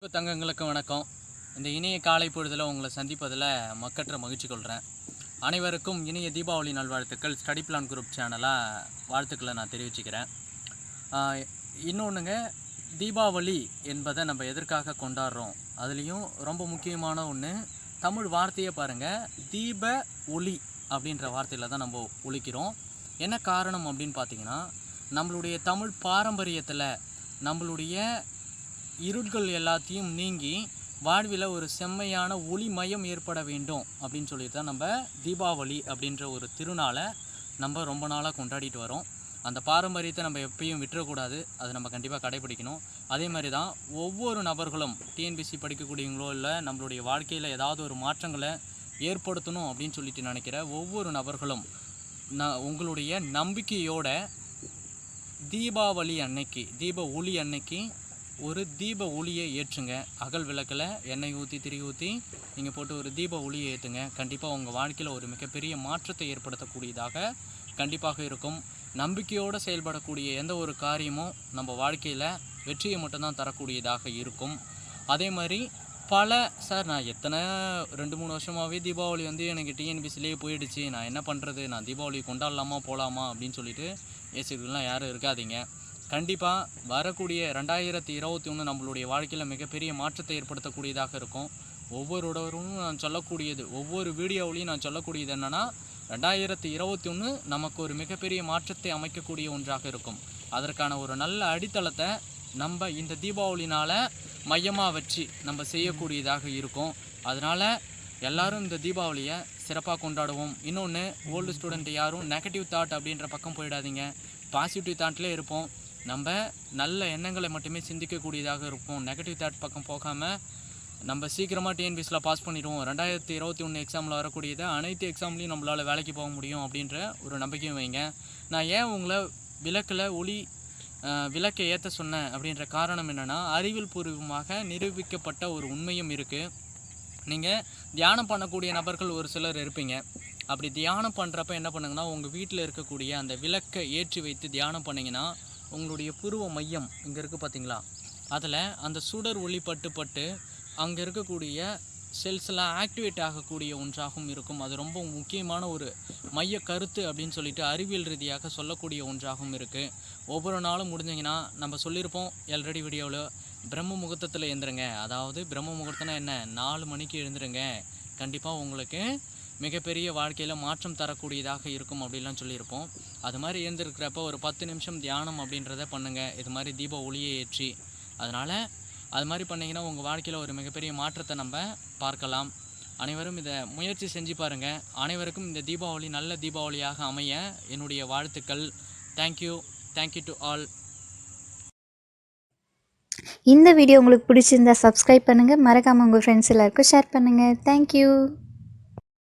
அன்பு தங்கங்களுக்கு வணக்கம். இந்த இனிய காலை பொழுதில் உங்களை சந்திப்பதில் மக்கற்ற மகிழ்ச்சி கொள்கிறேன் அனைவருக்கும் இனிய தீபாவளி நல்வாழ்த்துக்கள். ஸ்டடி பிளான் குரூப் சேனலாக வாழ்த்துக்களை நான் தெரிவிச்சுக்கிறேன். இன்னொன்றுங்க தீபாவளி என்பதை நம்ம எதற்காக கொண்டாடுறோம்? அதுலேயும் ரொம்ப முக்கியமான ஒன்று தமிழ் வார்த்தையை பாருங்கள் தீப ஒளி அப்படின்ற வார்த்தையில் தான் நம்ம ஒழிக்கிறோம் என்ன காரணம் அப்படின்னு பார்த்தீங்கன்னா நம்மளுடைய தமிழ் பாரம்பரியத்தில் நம்மளுடைய இருட்கள் எல்லாத்தையும் நீங்கி வாழ்வில் ஒரு செம்மையான ஒளிமயம் ஏற்பட வேண்டும் அப்படின்னு சொல்லிட்டு தான் நம்ம தீபாவளி அப்படின்ற ஒரு திருநாளை நம்ம ரொம்ப நாளாக கொண்டாடிட்டு வரோம். அந்த பாரம்பரியத்தை நம்ம எப்பயும் விட்டுறக்கூடாது. அதை நம்ம கண்டிப்பாக கடைபிடிக்கணும். அதே மாதிரி தான் ஒவ்வொரு நபர்களும் டிஎன்பிசி படிக்கக்கூடியவங்களோ இல்லை நம்மளுடைய வாழ்க்கையில் ஏதாவது ஒரு மாற்றங்களை ஏற்படுத்தணும் அப்படின்னு சொல்லிட்டு நினைக்கிற ஒவ்வொரு நபர்களும் நான் உங்களுடைய நம்பிக்கையோட தீபாவளி அன்னைக்கு தீப ஒளி அன்னைக்கு ஒரு தீப ஒளியை ஏற்றுங்க. அகல் விளக்கில் எண்ணெய் ஊற்றி திரி ஊற்றி நீங்கள் போட்டு ஒரு தீப ஒளியை ஏற்றுங்க கண்டிப்பாக உங்கள் வாழ்க்கையில் ஒரு மிகப்பெரிய மாற்றத்தை ஏற்படுத்தக்கூடியதாக கண்டிப்பாக இருக்கும். நம்பிக்கையோடு செயல்படக்கூடிய எந்த ஒரு காரியமும் நம்ம வாழ்க்கையில் வெற்றியை மட்டும்தான் தரக்கூடியதாக இருக்கும். அதே மாதிரி பல சார் நான் எத்தனை ரெண்டு மூணு வருஷமாகவே தீபாவளி வந்து எனக்கு டிஎன்பிசிலேயே போயிடுச்சு. நான் என்ன பண்ணுறது நான் தீபாவளி கொண்டாடலாமா போகலாமா அப்படின்னு சொல்லிட்டு ஏசிக்கலாம் யாரும் இருக்காதீங்க. கண்டிப்பாக வரக்கூடிய ரெண்டாயிரத்தி இருபத்தி ஒன்று நம்மளுடைய வாழ்க்கையில் மிகப்பெரிய மாற்றத்தை ஏற்படுத்தக்கூடியதாக இருக்கும். ஒவ்வொருடரும் நான் சொல்லக்கூடியது ஒவ்வொரு வீடியோவிலையும் நான் சொல்லக்கூடியது என்னென்னா ரெண்டாயிரத்தி இருபத்தி ஒன்று நமக்கு ஒரு மிகப்பெரிய மாற்றத்தை அமைக்கக்கூடிய ஒன்றாக இருக்கும். அதற்கான ஒரு நல்ல அடித்தளத்தை நம்ம இந்த தீபாவளினால் மையமாக வச்சு நம்ம செய்யக்கூடியதாக இருக்கும். அதனால் எல்லாரும் இந்த தீபாவளியை சிறப்பாக கொண்டாடுவோம். இன்னொன்று ஓல்டு ஸ்டூடெண்ட் யாரும் நெகட்டிவ் தாட் அப்படின்ற பக்கம் போயிடாதீங்க. பாசிட்டிவ் தாட்லேயே இருப்போம். நம்ம நல்ல எண்ணங்களை மட்டுமே சிந்திக்கக்கூடியதாக இருப்போம் நெகட்டிவ் தாட் பக்கம் போகாமல் நம்ம சீக்கிரமாக டிஎன்பிஎஸில் பாஸ் பண்ணிடுவோம். ரெண்டாயிரத்தி இருபத்தி ஒன்று எக்ஸாமில் வரக்கூடியதை அனைத்து எக்ஸாம்லேயும் நம்மளால் வேலைக்கு போக முடியும் அப்படின்ற ஒரு நம்பிக்கையும் வைங்க. நான் ஏன் உங்களை விளக்கில் ஒளி விளக்கை ஏற்ற சொன்னேன் அப்படின்ற காரணம் என்னென்னா அறிவியல் பூர்வமாக நிரூபிக்கப்பட்ட ஒரு உண்மையும் இருக்குது நீங்கள் தியானம் பண்ணக்கூடிய நபர்கள் ஒரு சிலர் இருப்பீங்க. அப்படி தியானம் பண்ணுறப்ப என்ன பண்ணுங்கன்னா உங்கள் வீட்டில் இருக்கக்கூடிய அந்த விளக்கை ஏற்றி வைத்து தியானம் பண்ணிங்கன்னா உங்களுடைய புருவ மையம் இங்கே இருக்குது பார்த்தீங்களா அதில் அந்த சுடர் ஒளி பட்டு பட்டு அங்கே இருக்கக்கூடிய செல்ஸ்லாம் ஆக்டிவேட் ஆகக்கூடிய ஒன்றாகவும் இருக்கும். அது ரொம்ப முக்கியமான ஒரு மைய கருத்து அப்படின்னு சொல்லிட்டு அறிவியல் ரீதியாக சொல்லக்கூடிய ஒன்றாகவும் இருக்குது ஒவ்வொரு நாளும் முடிஞ்சிங்கன்னா நம்ம சொல்லியிருப்போம். ஆல்ரெடி வீடியோவில் பிரம்ம முகூர்த்தத்தில் எழுந்துருங்க. அதாவது பிரம்ம முகூர்த்தம்னா என்ன? நாலு மணிக்கு எழுந்துருங்க. கண்டிப்பாக உங்களுக்கு மிகப்பெரிய வாழ்க்கையில் மாற்றம் தரக்கூடியதாக இருக்கும் அப்படின்லாம் சொல்லியிருப்போம். அது மாதிரி இருந்திருக்கிறப்ப ஒரு பத்து நிமிஷம் தியானம் அப்படின்றத பண்ணுங்கள் இது மாதிரி தீப ஒளியை ஏற்றி. அதனால் அது மாதிரி பண்ணிங்கன்னா உங்கள் வாழ்க்கையில் ஒரு மிகப்பெரிய மாற்றத்தை நம்ம பார்க்கலாம். அனைவரும் இதை முயற்சி செஞ்சு பாருங்கள் அனைவருக்கும் இந்த தீபாவளி நல்ல தீபாவளியாக அமைய என்னுடைய வாழ்த்துக்கள். Thank you thank you to all இந்த வீடியோ உங்களுக்கு பிடிச்சிருந்தா சப்ஸ்கிரைப் பண்ணுங்கள் மறக்காமல் உங்கள் ஃப்ரெண்ட்ஸ் எல்லாருக்கும் ஷேர் பண்ணுங்கள் தேங்க்யூ